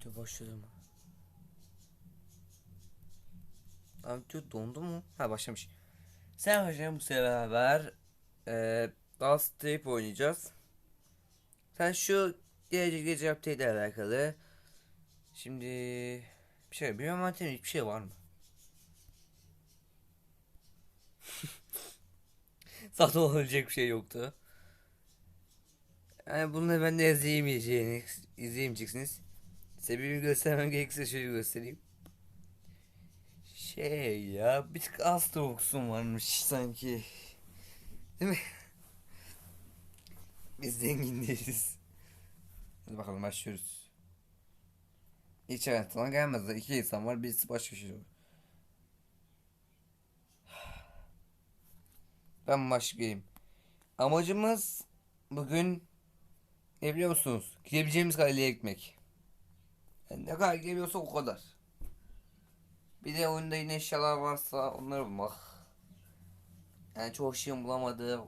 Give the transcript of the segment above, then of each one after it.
Video başladı mı? Video dondu mu? Ha başlamış. Sen hocam bu sefer beraber eee Dust Tape oynayacağız. Sen şu gelecek gece update ile alakalı. Şimdi bir şey bir envanterimde hiçbir şey var mı? Zaten olabilecek bir şey yoktu. Yani bunu ben de izleyemeyeceğini izleyemeyeceksiniz. Sebebini göstermem gerekirse şöyle göstereyim. Şey ya bir tık az tavuksun varmış sanki. Değil mi? Biz zengin değiliz. Hadi bakalım başlıyoruz. Hiç hayatına gelmez. iki insan var birisi başka şey olur. Ben başlayayım. Amacımız bugün ne biliyor musunuz? Gidebileceğimiz kaleye gitmek. Yani ne kadar geliyorsa o kadar. Bir de oyunda yine eşyalar varsa onları bulmak. Yani çoğu şeyin bulamadığı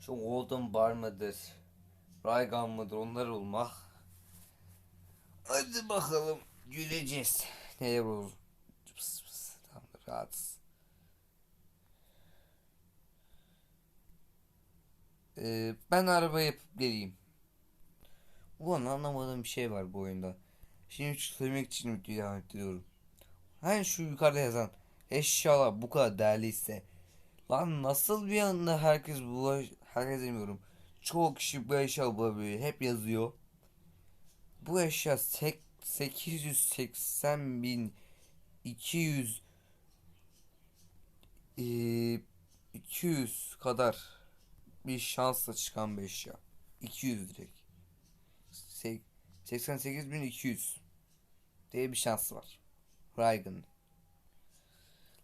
şu Golden Bar mıdır? Raygun mıdır onları bulmak. Hadi bakalım göreceğiz. Neler olur. Pıs pıs. Tamamdır rahatsız. Ee, ben araba yapıp geleyim. Ulan anlamadığım bir şey var bu oyunda. Şimdi şu söylemek için videoyu devam ettiriyorum. Hani şu yukarıda yazan eşyalar bu kadar değerliyse lan nasıl bir anda herkes bu herkes demiyorum. Çoğu kişi bu eşya bulabiliyor. Hep yazıyor. Bu eşya sek, 880 bin 200 eee, 200 kadar bir şansla çıkan bir eşya. 200 direkt. Sek- 88.200 diye bir şans var. Raygun.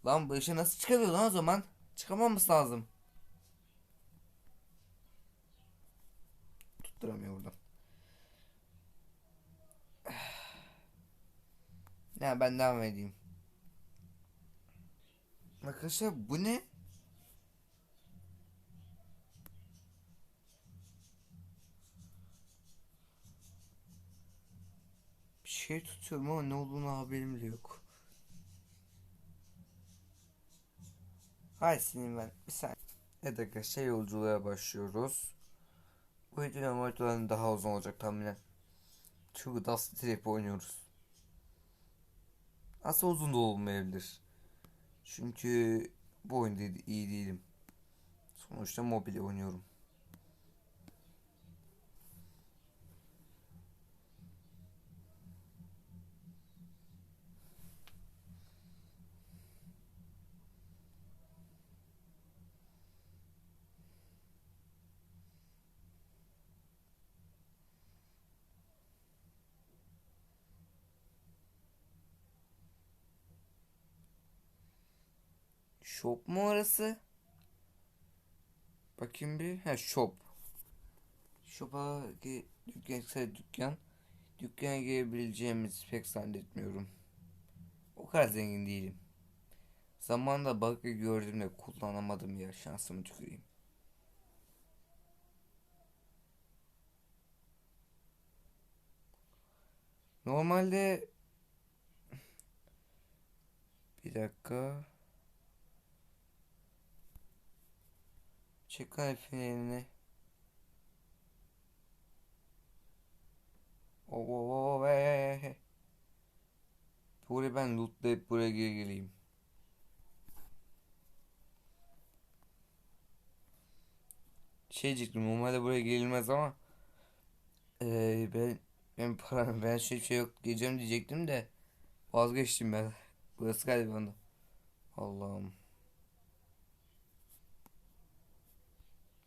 Lan bu işe nasıl çıkarıyor lan o zaman? Çıkamaması lazım. Tutturamıyor buradan. Ne ben devam edeyim. Arkadaşlar bu ne? Şey tutuyorum ama ne olduğunu haberim bile yok. Hay senin ben. Bir saniye. Evet arkadaşlar yolculuğa başlıyoruz. Bu videonun haritaların daha uzun olacak tahminen. Çünkü Dust Trap oynuyoruz. Aslında uzun da olmayabilir. Çünkü bu oyunda iyi değilim. Sonuçta mobil oynuyorum. Shop mu orası? Bakayım bir. Ha shop. Shop'a dükkan kısa dükkan. Dükkana girebileceğimizi pek zannetmiyorum. O kadar zengin değilim. Zamanında bug'ı gördüğümde kullanamadım ya şansımı tüküreyim. Normalde bir dakika. Çek harflerini. Oo, hey. Buraya ben lootlayıp buraya geri geleyim. Şey normalde buraya gelmez ama eee, ben ben param ben şey şey yok geleceğim diyecektim de vazgeçtim ben. Burası galiba bana. Allah'ım.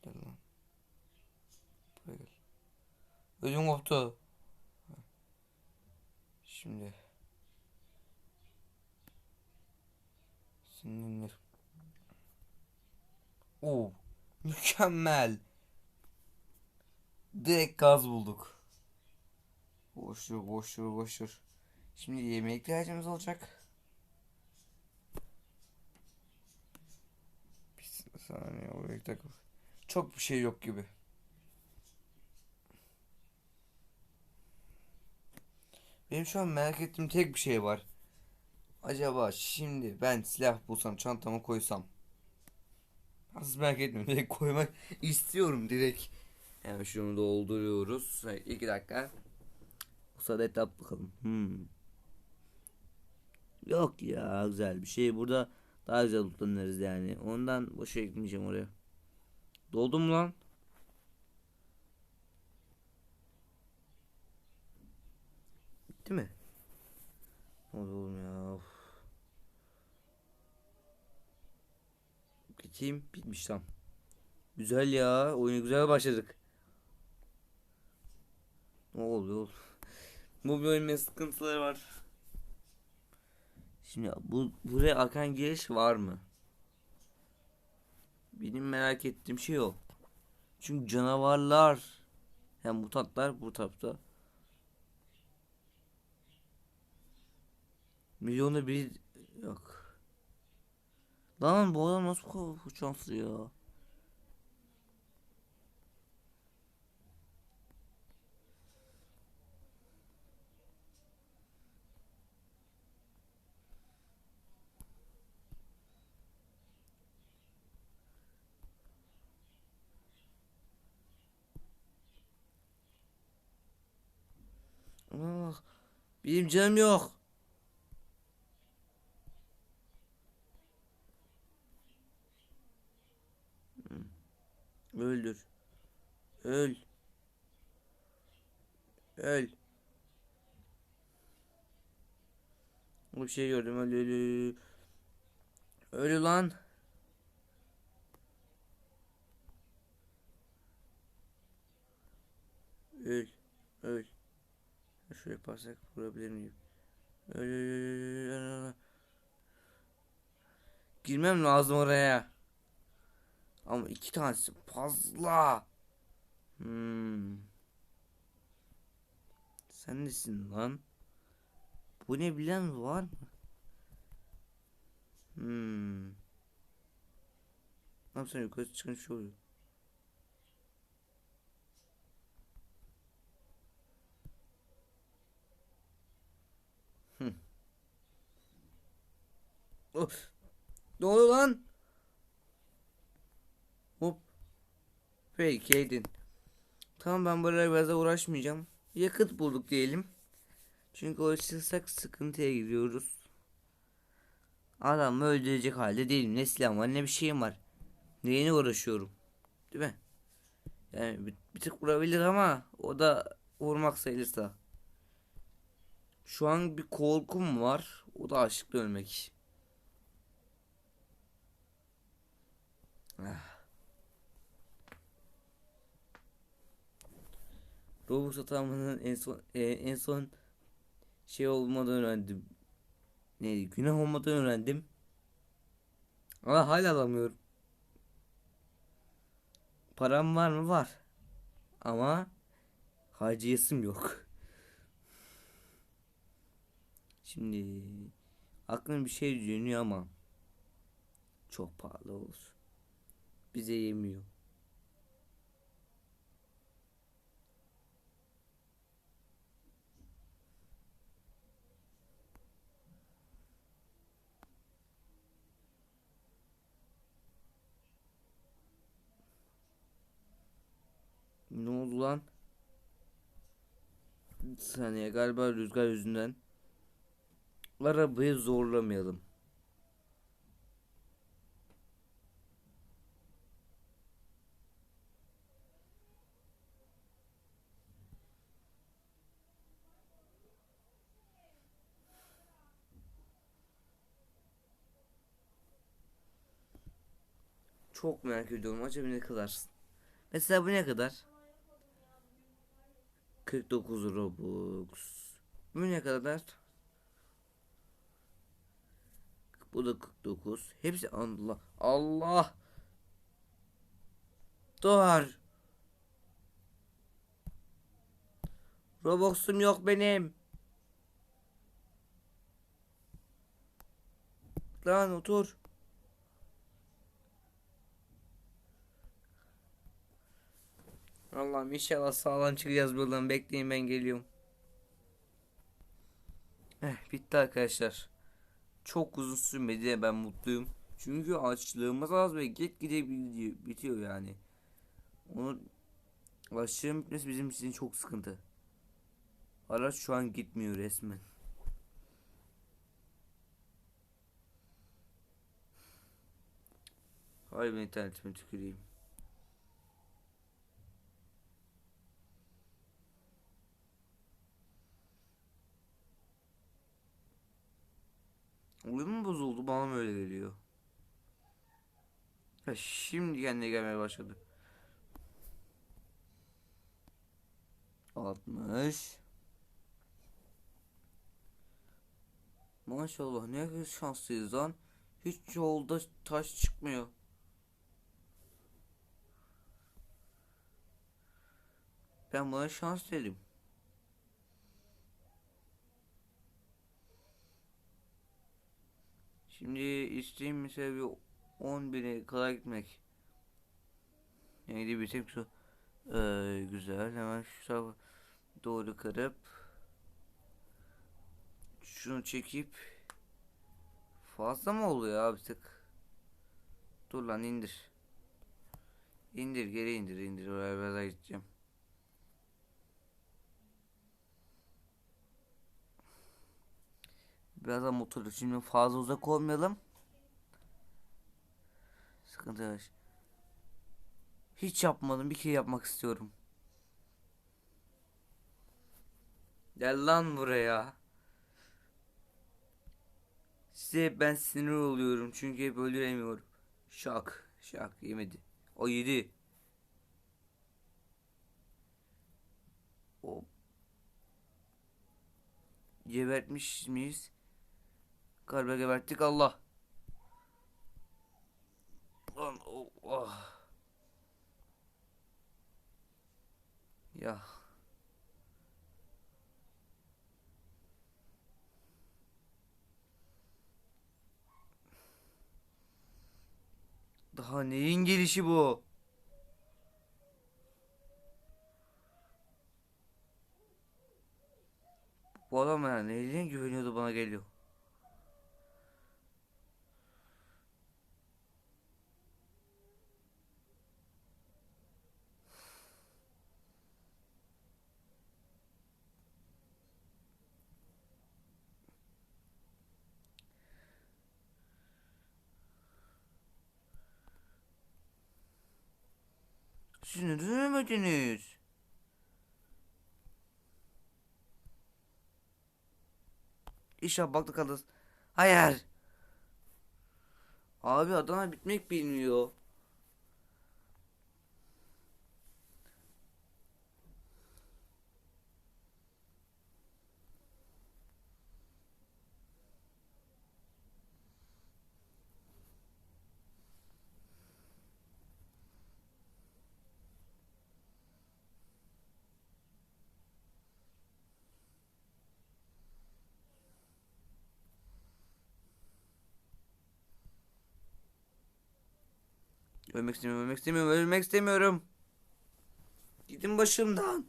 Gel lan. Buraya gel. Ödüm koptu. Şimdi. Sinirlenir. Oo, mükemmel. Direkt gaz bulduk. Boşver, boşver, boşver. Şimdi yemeğe ihtiyacımız olacak. Bir saniye oraya takıl. Çok bir şey yok gibi. Benim şu an merak ettiğim tek bir şey var. Acaba şimdi ben silah bulsam çantama koysam. Nasıl merak etmiyorum. Direkt koymak istiyorum direkt. Hemen şunu dolduruyoruz. Evet, iki dakika. Bu sırada etap bakalım. Hmm. Yok ya güzel bir şey. Burada daha güzel tutlanırız yani. Ondan boşa gitmeyeceğim oraya. Doldu mu lan? Bitti mi? Ne oldu oğlum ya? Of. Geçeyim. Bitmiş tam. Güzel ya. Oyuna güzel başladık. Ne oluyor oğlum? Bu bölümün sıkıntıları var. Şimdi bu buraya akan giriş var mı? Benim merak ettiğim şey o. Çünkü canavarlar hem mutantlar bu tarafta. Milyonu bir yok. Lan bu adam nasıl şanslı ya? Ah, benim canım yok. Öldür. Öl. Öl. Bir şey gördüm. Öl öl öl. Öl lan. Öl. Öl. Şöyle yaparsak vurabilir miyim? Öl, öl, öl, öl, öl. Girmem lazım oraya. Ama iki tanesi fazla. Hmm. Sen nesin lan? Bu ne bilen var mı? Hmm. Ne yapsam yukarı çıkın şu oluyor. Of. Ne oluyor lan? Peki Aydın. Tamam ben böyle biraz da uğraşmayacağım. Yakıt bulduk diyelim. Çünkü uğraşırsak sıkıntıya giriyoruz. Adamı öldürecek halde değilim. Ne silahım var ne bir şeyim var. Neyine uğraşıyorum. Değil mi? Yani bir, bir tık vurabilir ama o da vurmak sayılırsa. Şu an bir korkum var. O da açlıkla ölmek. Ah. Robux atamaının en son e, en son şey olmadan öğrendim. Neydi? Günah olmadan öğrendim. Ama hala alamıyorum. Param var mı? Var. Ama harcayasım yok. Şimdi aklım bir şey dönüyor ama çok pahalı olur. Bize yemiyor. Ne oldu lan? Bir saniye galiba rüzgar yüzünden. Arabayı zorlamayalım. Çok merak ediyorum acaba ne kadar? Mesela bu ne kadar? 49 Robux. Bu ne kadar? Bu da 49. Hepsi Allah. Allah. Dur. Robux'um yok benim. Lan otur. Allah'ım inşallah sağlam çıkacağız buradan. Bekleyin ben geliyorum. Eh, bitti arkadaşlar. Çok uzun sürmedi ben mutluyum. Çünkü açlığımız az ve gitgide bitiyor, bitiyor yani. Onu açlığın bitmesi bizim için çok sıkıntı. Araç şu an gitmiyor resmen. Hay ben internetime tüküreyim. Oyun mu bozuldu? Bana mı öyle geliyor? Ha, şimdi kendine gelmeye başladı. 60 Maşallah ne şanslıyız lan. Hiç yolda taş çıkmıyor. Ben buna şans dedim. Şimdi isteğim mesela bir 10 bine kadar gitmek. Yani gidebilsem şu ee, güzel. Hemen şu tarafa doğru kırıp şunu çekip fazla mı oluyor abi tık? Dur lan indir. İndir geri indir indir. Oraya biraz gideceğim biraz daha motoru şimdi fazla uzak olmayalım sıkıntı yaş hiç yapmadım bir kere yapmak istiyorum Gel lan buraya. Size ben sinir oluyorum çünkü hep öldüremiyorum. Şak. Şak yemedi. O yedi. O gebertmiş miyiz? Galiba geberttik Allah. Lan oh, oh. Ya. Daha neyin gelişi bu? Bu adam yani neyine güveniyordu bana geliyor. Siz ne dönemediniz? İnşallah baktık kalırız. Hayır. Abi Adana bitmek bilmiyor. Ölmek istemiyorum, ölmek istemiyorum, ölmek istemiyorum. Gidin başımdan.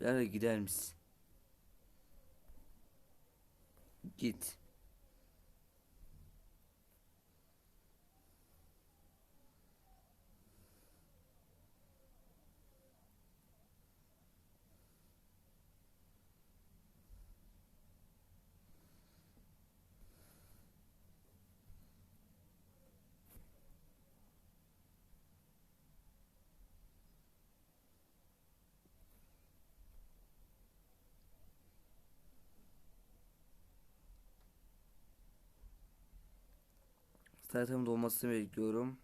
Bir ara gider misin? Git. Startımın dolmasını bekliyorum.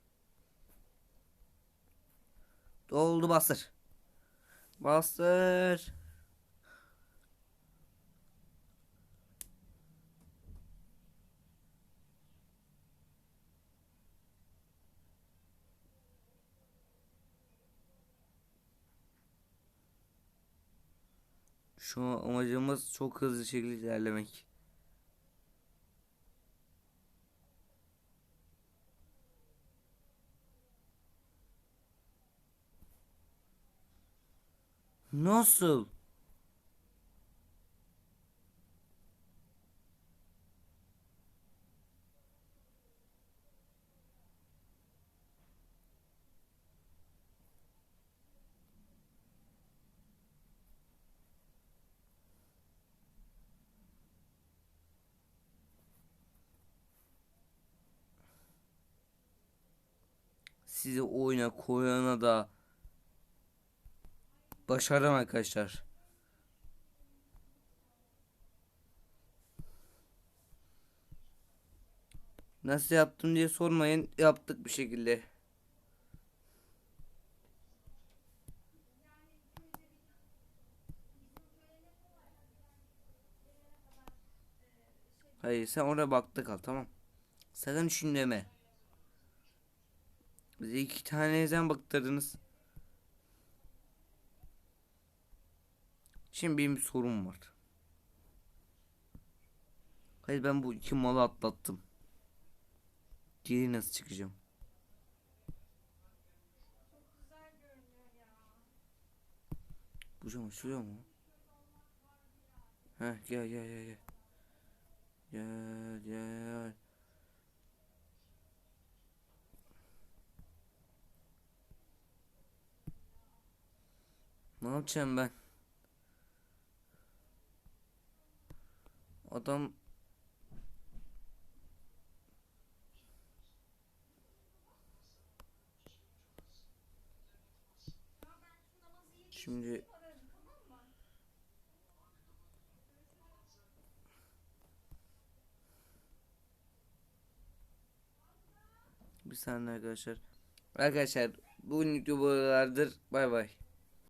Doldu bastır. Bastır. Şu amacımız çok hızlı şekilde ilerlemek. nasıl? Sizi oyuna koyana da başardım arkadaşlar. Nasıl yaptım diye sormayın. Yaptık bir şekilde. Hayır sen oraya bakta kal tamam. Sakın şunu deme. Bize iki tane ezen baktırdınız. Şimdi benim bir sorum var. Hayır ben bu iki malı atlattım. Geri nasıl çıkacağım? Bu cam açılıyor mu? Heh gel gel gel gel. Gel gel. Ne yapacağım ben? Adam Şimdi bir saniye arkadaşlar. Arkadaşlar bugün videolardır. Bay bay.